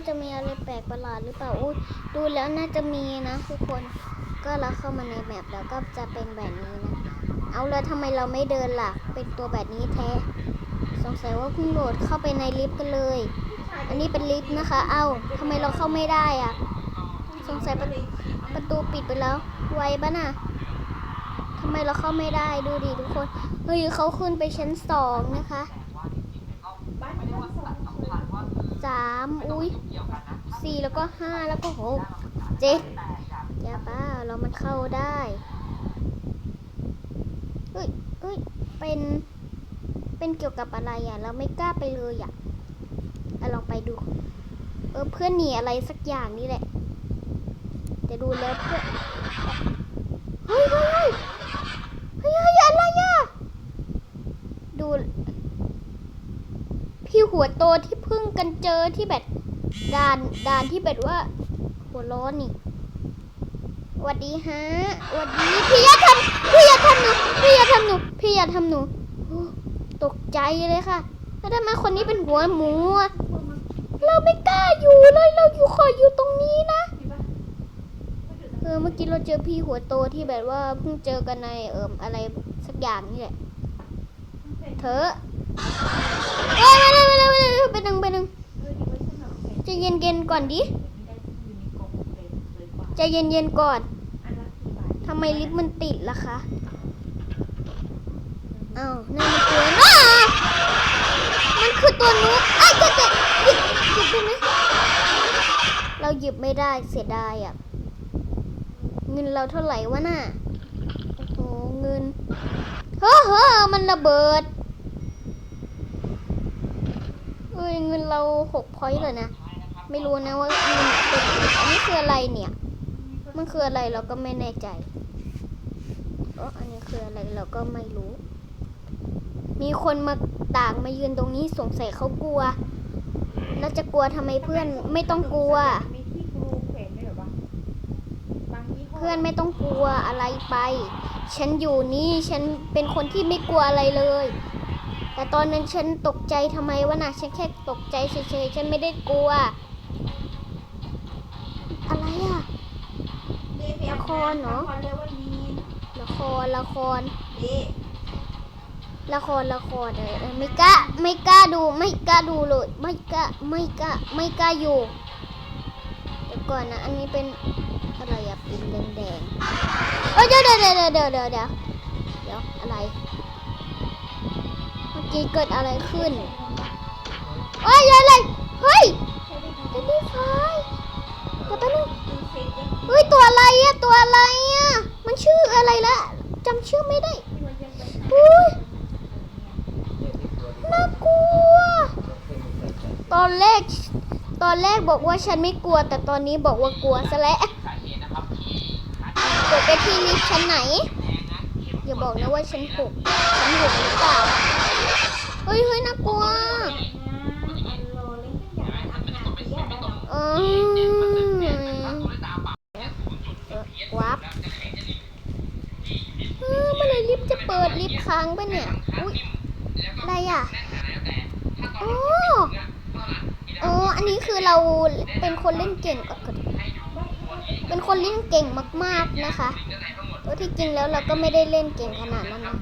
ว่าจะมีอะไรแปลกประหลาดหรือเปล่าอุ้ดูแล้วน่าจะมีนะทุกคนก็เราเข้ามาในแมปแล้วก็จะเป็นแบบนี้นะเอาแล้วทำไมเราไม่เดินล่ะ เป็นตัวแบบนี้แท้ สงสัยว่าเพิ่งโหลดเข้าไปในลิฟต์กันเลย อันนี้เป็นลิฟต์นะคะ เอ้าทำไมเราเข้าไม่ได้อะสงสัยประประตูปิดไปแล้ว ไวปะน่ะทำไมเราเข้าไม่ได้ดูดิทุกคน เฮ้ยเขาขึ้นไปชั้นสองนะคะ สามอุ้ยสี่แล้วก็ห้าแล้วก็หกเจ็ดอย่าบ้าเรามันเข้าได้เฮ้ยเฮ้ยเป็น เป็นเกี่ยวกับอะไรอะ เราไม่กล้าไปเลยอะอะลองไปดู เออเพื่อนหนีอะไรสักอย่างนี่แหละแต่ดูแล้วเพื่อนเฮ้ยเฮ้ยเฮ้ยเฮ้ยเฮ้ยอะไรอะ ดู พี่ หัวโตที่เพิ่งกันเจอที่แบบด่านด่านที่แบบว่า หัวร้อนนี่หวัดดีฮะหวัดดีพี่อย่าทำพี่อย่าทำหนูพี่อย่าทำหนูพี่อย่าทำหนูตกใจเลยค่ะแล้วทำไมคนนี้เป็นหัวหมูอะเราไม่กล้าอยู่เลยเราอยู่ขออยู่ตรงนี้นะเออเมื่อกี้เราเจอพี่หัวโตที่แบบว่าเพิ่งเจอกันในเอิมอะไรสักอย่างนี่แหละเธอ เอ้ยมาเลยมาเลยมาเลยไปหนึ่งไปหนึ่งใจเย็นเย็นๆก่อนดิใจเย็นเย็นๆก่อนทำไมลิฟต์มันติดล่ะคะอ้าวนั่นมันตัวน้ามันคือตัวนุ๊กไอ้ยเจ๊เจ๊หยิบหยิบได้ไหมเราหยิบไม่ได้เสียดายอะ เงินเราเท่าไหร่วะน่ะโอ้โหเงินเฮ้อเฮ้อมันระเบิด เอ้ยเงินเราหกพอยต์เลยนะ ไม่รู้นะว่าเงินเป็นอันนี้คืออะไรเนี่ย มันคืออะไรเราก็ไม่แน่ใจเอออันนี้คืออะไรเราก็ไม่รู้ มีคนมาต่างมายืนตรงนี้สงสัยเขากลัว แล้วจะกลัวทำไมเพื่อนไม่ต้องกลัว มีที่ครูแขวนด้วยเหรอวะบางยี่ห้อเพื่อนไม่ต้องกลัวอะไรไป ฉันอยู่นี่ฉันเป็นคนที่ไม่กลัวอะไรเลย แต่ตอนนั้นฉันตกใจทำไมวะนะฉันแค่ตกใจเฉยๆฉันไม่ได้กลัว อะไรอะ ละครเหรอ ละครเรวันดีละครละคร เดละครละครเออเออไม่กล้าไม่กล้าดูไม่กล้าดูเลยไม่กล้าไม่กล้าไม่กล้าอยู่เดี๋ยวก่อนนะ อันนี้เป็นอะไรอะปินแดงๆเอ้ยเดี๋ยวเดี๋ยวเดี๋ยวเดี๋ยวเดี๋ยวเดี๋ยวเดี๋ยวอะไร กี้เกิดอะไรขึ้นเอ้ยอะไรเฮ้ยเดนนี่ไฟเดี๋ยวแป๊บนึงดูเฟซเฮ้ยตัวอะไรอะตัวอะไรอะมันชื่ออะไรละจำชื่อไม่ได้อุ้ยน่ากลัว ตอนแรกตอนแรกบอกว่าฉันไม่กลัว แต่ตอนนี้บอกว่ากลัวซะแล้วกดไปที่ลิฟต์ชั้นไหน อย่าบอกนะว่าฉันหกฉันหกหรือเปล่า เฮ้ยเฮ้ยน่ากลัวอันโลเล่นกันอย่างอันเปียได้หรอเออวับเออเมื่อไรลิฟจะเปิดลิฟค้างปะเนี่ย อุ้ยอะไรอะโอ้โอ้อันนี้คือเราเป็นคนเล่นเก่งเป็นคนเล่นเก่งมาก ๆนะคะตัวที่จริงแล้วเราก็ไม่ได้เล่นเก่งขนาดนั้นนะ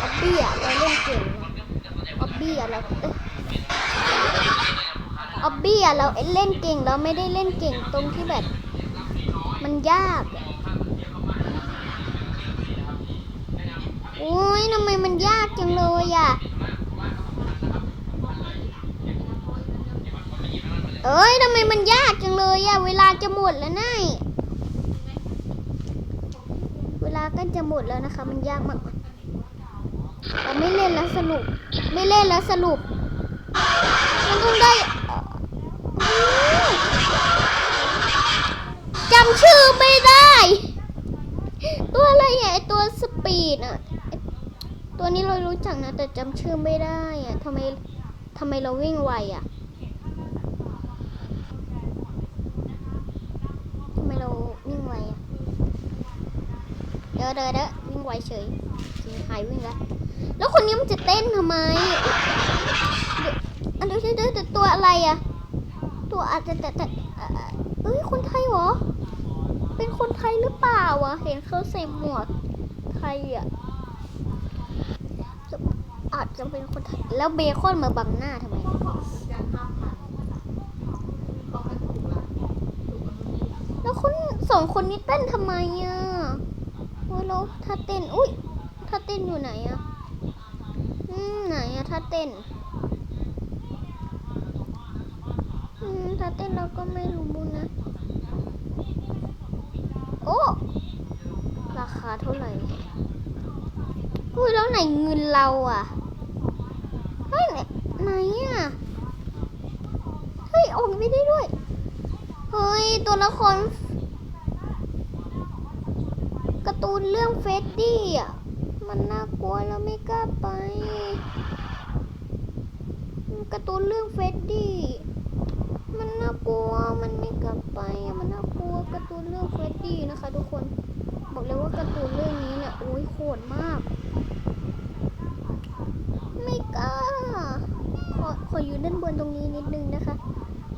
ออบบี้อะเราเล่นเก่งนะ บบี้อะเราออบบี้อะเราเล่นเก่งเราไม่ได้เล่นเก่งตรงที่แบบ มันยากอะโอ้ยทำไมมันยากจังเลยอะเอ้ยทำไมมันยากจังเลยอะเวลาจะหมดแล้วนายเวลาก็จะหมดแล้วนะคะ มันยากมาก เราไม่เล่นแล้วสรุป ไม่เล่นแล้วสรุป มันต้องได้จำชื่อไม่ได้ ตัวอะไรอะไอตัวสปีดอะ ตัวนี้เรารู้จักนะ แต่จำชื่อไม่ได้อะทำไมทำไมเราวิ่งไวอะทำไมเราวิ่งไวอะ เดี๋ยวเดี๋ยวเดี๋ยววิ่งไวเฉยหายวิ่งแล้ว แล้วคนนี้มันจะเต้นทำไมอันเดี๋ยวเดี๋ยวเดี๋ยวตัวอะไรอะตัวอาจจะแต่แต่เอ้ยคนไทยเหรอ เป็นคนไทยหรือเปล่าวะเห็นเขาใส่หมวกไทยอะอาจจะเป็นคนไทยแล้วเบคอนมาบังหน้าทำไมแล้วคนสองคนนี้เต้นทำไมอะโอ้ยแล้วถ้าเต้นอุ้ยถ้าเต้นอยู่ไหนอะ ไหนอะถ้าเต้นอืมถ้าเต้นเราก็ไม่รู้นะ โอ้ ราคาเท่าไหร่อุ้ยแล้วไหนเงินเราอะ เฮ้ยไหนอะ เฮ้ย ออกไม่ได้ด้วย เฮ้ย ตัวละครการ์ตูนเรื่องเฟดดี้อะ มันน่ากลัวแล้วไม่กล้าไปการ์ตูน เฟดดี้มันน่ากลัวมันไม่กลับไปมันน่ากลัวการ์ตูนเรื่องเฟดดี้นะคะ ทุกคนบอกเลยว่าการ์ตูนเรื่องนี้เนี่ยโอ้ยโหดมาก ไม่กล้าขอขออยู่ด้านบนตรงนี้นิดนึงนะคะ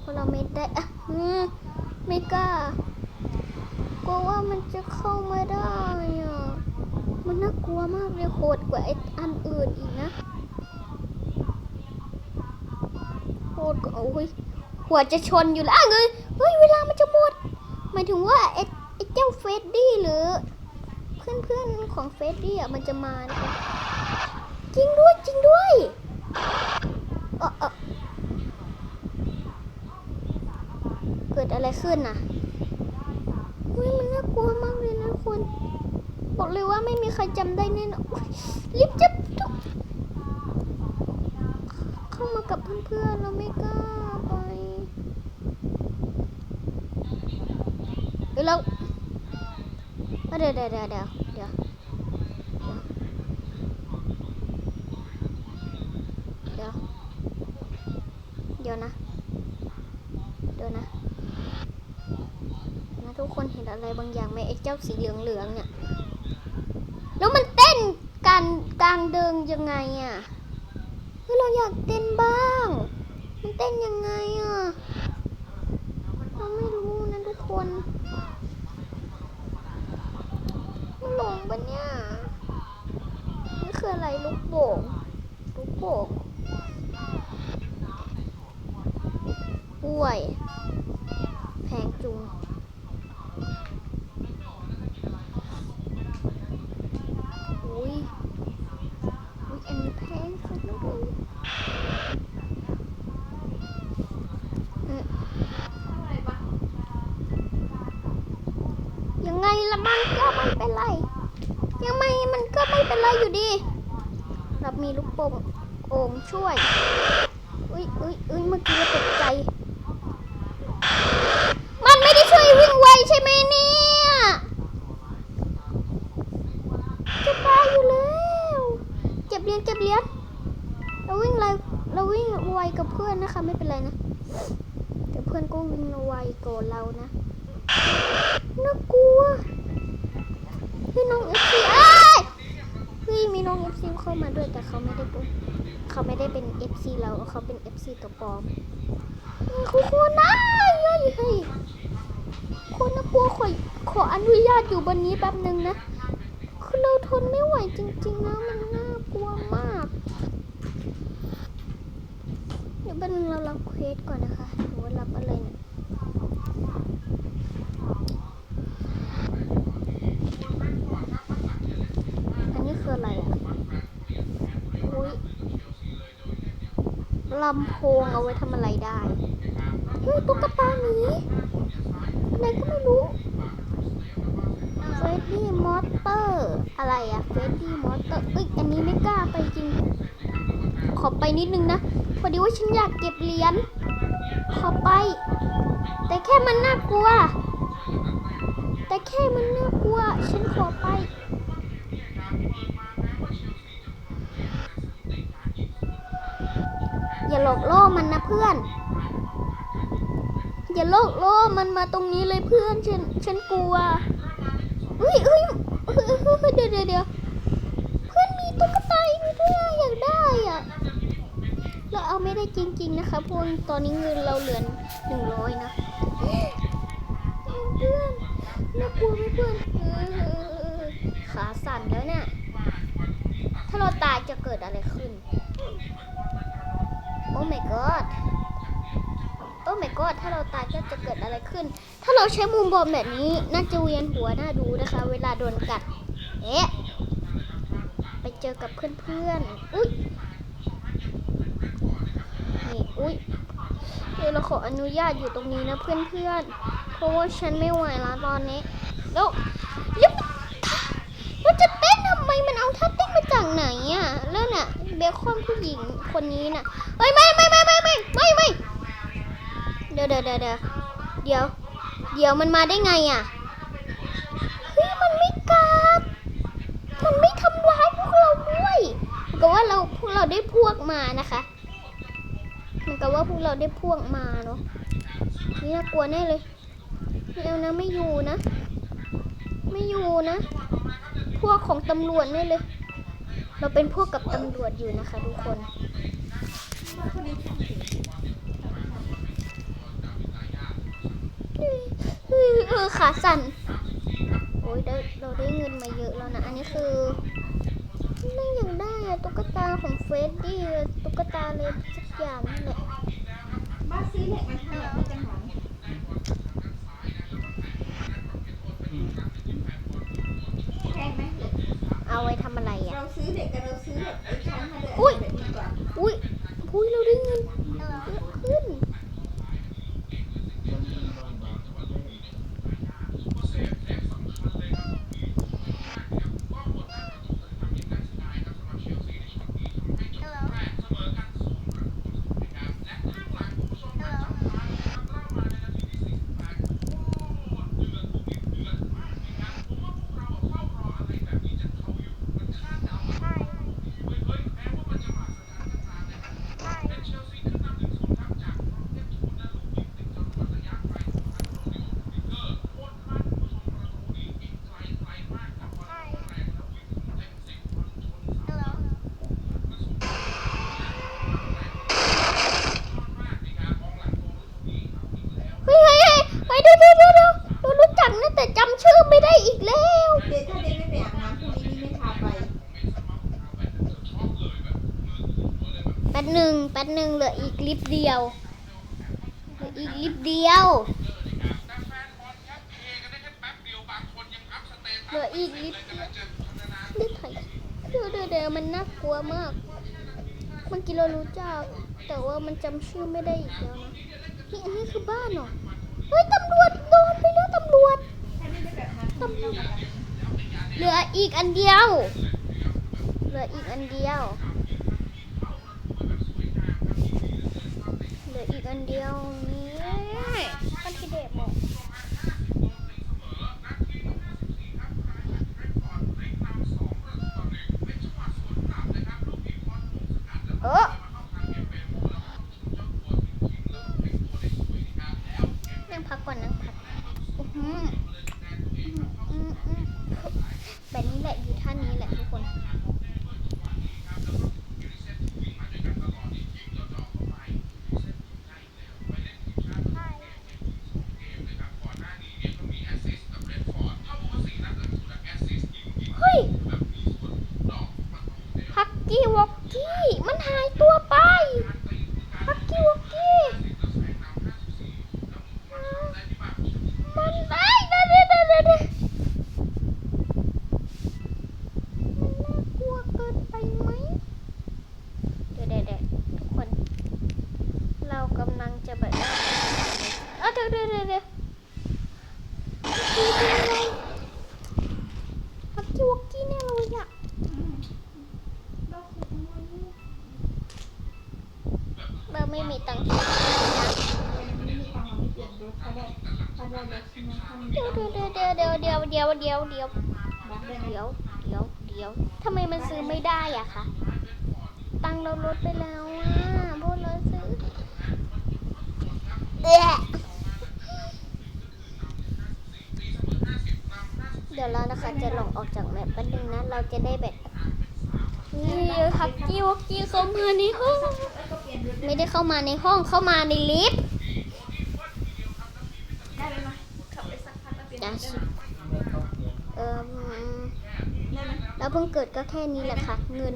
เพราะเราไม่ได้อะอืมไม่กล้ากลัวว่ามันจะเข้ามาได้อะมันน่ากลัวมากเลยโหดกว่าไอ้อันอื่นอีกนะโห ดกว่าโอ้ยหัวจะชนอยู่แล้วอะเงยเฮ้ยเวลามันจะหมดหมายถึงว่าไอ้ไอ้เจ้าเฟดดี้หรือ เพื่อนๆของเฟดดี้อะมันจะมานะจริงด้วยจริงด้วยเออเออเกิดอะไรขึ้นน่ะเฮ้ยมันน่ากลัวมากเลยนะคุณ บอกเลยว่าไม่มีใครจำได้แน่นอนรีบจับทุกเข้ามากับ เพื่อนๆเราไม่กล้าไปเดี๋ยวเราเดี๋ยวเดี๋ยวเดี๋ยวเดี๋ยวเดี๋ยวเดี๋ยวเดี๋ยวนะเดี๋ยวนะนะทุกคนเห็นอะไรบางอย่างไหมไอ้เจ้าสีเหลืองๆเนี่ยแล้วมันเต้นกันกลางเดินยังไงอะ่ะ อยากเต้นบ้าง มันเต้นยังไงอะ เราไม่รู้นะทุกคน มันหลงปะเนี่ยนี่คืออะไรลูกโป่งลูกโป่งอ้วย แพงจุง อุ้ยอุ้ยอันนี้แพงสุดแล้วดูเอ๊ะ ยังไงละมันก็ไม่เป็นไร ยังไงมันก็ไม่เป็นไรอยู่ดี เรามีลูกโป่งโอ่งช่วย อุ้ยอุ้ยอุ้ยเมื่อกี้ตกใจ มันไม่ได้ช่วยวิ่งไวใช่ไหมเนี่ยจะตายอยู่แล้วเจ็บเหรียญเจ็บเหรียญเราวิ่งไวเราวิ่งไวกับเพื่อนนะคะไม่เป็นไรนะแต่เพื่อนก็วิ่งไวกว่าเรานะ น่ากลัวพี่น้องเอฟซีอ้ายเฮ้ยมีน้องเอฟซีเข้ามาด้วยแต่เขาไม่ได้เป็นเขาไม่ได้เป็นเอฟซีเราเขาเป็นเอฟซีตัวปลอมคุโคนนะเฮ้ยเฮ้ยคนน่ากลัวขอขออนุญาตอยู่บนนี้แป๊บนึงนะคือเราทนไม่ไหวจริงๆนะมันน่ากลัวมาก เดี๋ยวแป๊บนึงเรารับเควสก่อนนะคะหรือว่ารับอะไรเนี่ยอันนี้คืออะไรอะอุ้ย ลำโพงเอาไว้ทำอะไรได้เฮ้ยตุ๊กตาหมีอะไรก็ไม่รู้เฟรดดี้มอเตอร์อะไรอะเฟรดดี้มอเตอร์เอ้ยอันนี้ไม่กล้าไปจริง ขอไปนิดนึงนะพอดีว่าฉันอยากเก็บเหรียญขอไป แต่แค่มันน่ากลัว แต่แค่มันน่ากลัว ฉันขอไป อย่าหลอกล่อมันนะเพื่อน อย่าหลอกล่อมันมาตรงนี้เลยเพื่อนฉันฉันกลัวเฮ้ยเฮ้ยเดี๋ยวเดี๋ยวเดี๋ยวเพื่อนมีตุ๊กตาอีกด้วยอะอยากได้อะเราเอาไม่ได้จริง ๆ นะคะเพวกตอนนี้เงินเราเหลือหนึ่งร้อยนะเพื่อนน่ากลัวไหมเพื่อนขาสั่นแล้วเนี่ยถ้าเราตายจะเกิดอะไรขึ้น my god โอ้ my god ถ้าเราตายก็จะเกิดอะไรขึ้น ถ้าเราใช้มุมบอมแบบนี้น่าจะเวียนหัวน่าดูนะคะ เวลาโดนกัด เอ๊ะ ไปเจอกับเพื่อนๆ อุ้ยนี่อุ้ยเดี๋ยวเราขออนุญาตอยู่ตรงนี้นะเพื่อนๆ เพราะว่าฉันไม่ไหวแล้วตอนนี้ แล้วยับมันจะเต้นทำไม มันเอาท่าเต้นมาจากไหนอะแล้วน่ะ เบคอนผู้หญิงคนนี้น่ะ เอ้ยไม่ไม่ไม่ไม่ไม่ไม่ไม่เดี๋ยวเดี๋ยวเดี๋ยวเดี๋ยวเดี๋ยวเดี๋ยวมันมาได้ไงอะเฮ้ยมันไม่กัดมันไม่ทำร้ายพวกเราด้วยก็ว่าเราพวกเราได้พวกมานะคะ มันก็ว่าพวกเราได้พวกมาเนาะนี่น่ากลัวแน่เลยไม่เอานะไม่อยู่นะ ไม่อยู่นะ พวกของตำรวจแน่เลย เราเป็นพวกกับตำรวจอยู่นะคะทุกคน เออขาสั่น โอ้ยได้เราได้เงินมาเยอะแล้วนะ อันนี้คือไม่อยากได้อะตุ๊กตาของเฟรดดี้อะตุ๊กตาเลยสักอย่างนั่นแหละบ้านซื้อเหล็กมาทำแบบนี้จังหวะแพงไหมเหล็กเอาไว้ทำอะไรอะ เราซื้อเหล็กกับเราซื้อแบบไอ้ชั้นมาเลยอุ๊ยแบบนี้ดีกว่าอุ้ย Uy, Laura. อีกแล้วเด็กถ้าเด็กไม่ไปอาบน้ำพรุ่งนี้นี่ไม่พาไปแป๊ดหนึ่งแป๊ดหนึ่งเหลืออีกลิปเดียวเหลืออีกลิปเดียวเหลืออีกลิปเดียวลิปไทยเดี๋ยวเดี๋ยวเดี๋ยวมันน่ากลัวมากเมื่อกี้เรารู้จัก แต่ว่ามันจำชื่อไม่ได้อีกแล้วนะนี่อันนี้คือบ้านเหรอเฮ้ยตำรวจโดนไปแล้วตำรวจ เหลืออีกอันเดียว เหลืออีกอันเดียว เหลืออีกอันเดียวนี่ก็ที่เด็กบอกเออนั่งพักก่อนนั่งพักอื้อหืออืมอืมอืมแบบนี้แหละอยู่ท่านี้แหละทุกคน เฮ้ย ฮักกี้วอกกี้ มันหายตัวไป ฮักกี้วอกกี้มันไอ้เดี๋ยวเดี๋ยวเดี๋ยวเดี๋ยวเดี๋ยวมันน่ากลัวเกินไปไหม เดี๋ยวเดี๋ยวเดี๋ยวทุกคน เรากำลังจะแบบว่าเอ้าเดี๋ยวเดี๋ยวเดี๋ยวเดี๋ยวฮักกี้วอกกี้เนี่ยเลยอะ เราซื้อขโมยนี่ เราไม่มีตังค์ซื้อนะ ไม่มีตังค์เราไม่เปลี่ยนรถเขาได้ เดี๋ยวเดี๋ยวเดี๋ยวเดี๋ยวเดี๋ยวเดี๋ยวเดี๋ยวเดี๋ยวเดี๋ยวเดี๋ยวเดี๋ยวทำไมมันซื้อไม่ได้อะคะตังค์เราลดไปแล้วอะพวกเราซื้อเอ๊ะเดี๋ยวเรานะคะจะลงออกจากแมปแป๊บนึงนะเราจะได้แบบนี่ฮักกี้วักกี้เข้ามาในห้อง ไม่ได้เข้ามาในห้องเข้ามาในลิฟต์ ได้ไหมมาขับไป สักพักแล้วเออได้ไหมแล้วเพิ่งเกิดก็แค่นี้แหละค่ะ เงิน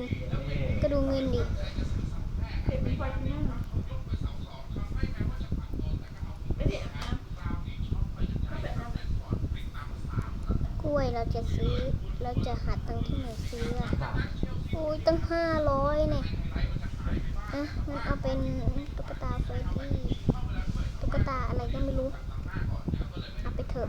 ก็ดูเงินดิกล้วยเราจะซื้อ เราจะหาตังค์ที่ไหนซื้ออะโอ้ยตั้งห้าร้อยเนี่ยอะงั้นเอาเป็นตุ๊กตาเฟรดดี้ตุ๊กตาอะไรก็ไม่รู้ เอาไปเถอะ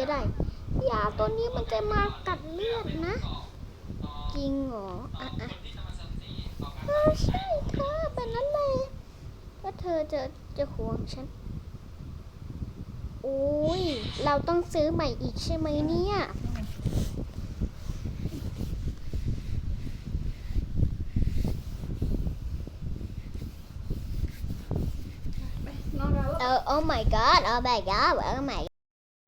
็ ได้อย่าตัวนี้มันจะมากัดเลือดนะ จริงเหรอ อะอะเออใช่เธอเป็นนั้นเลยถ้าเธอจะจะห่วงฉันอุ้ย เราต้องซื้อใหม่อีกใช่ไหมเนี่ยไปนอนแล้วเออ oh my god oh my god oh my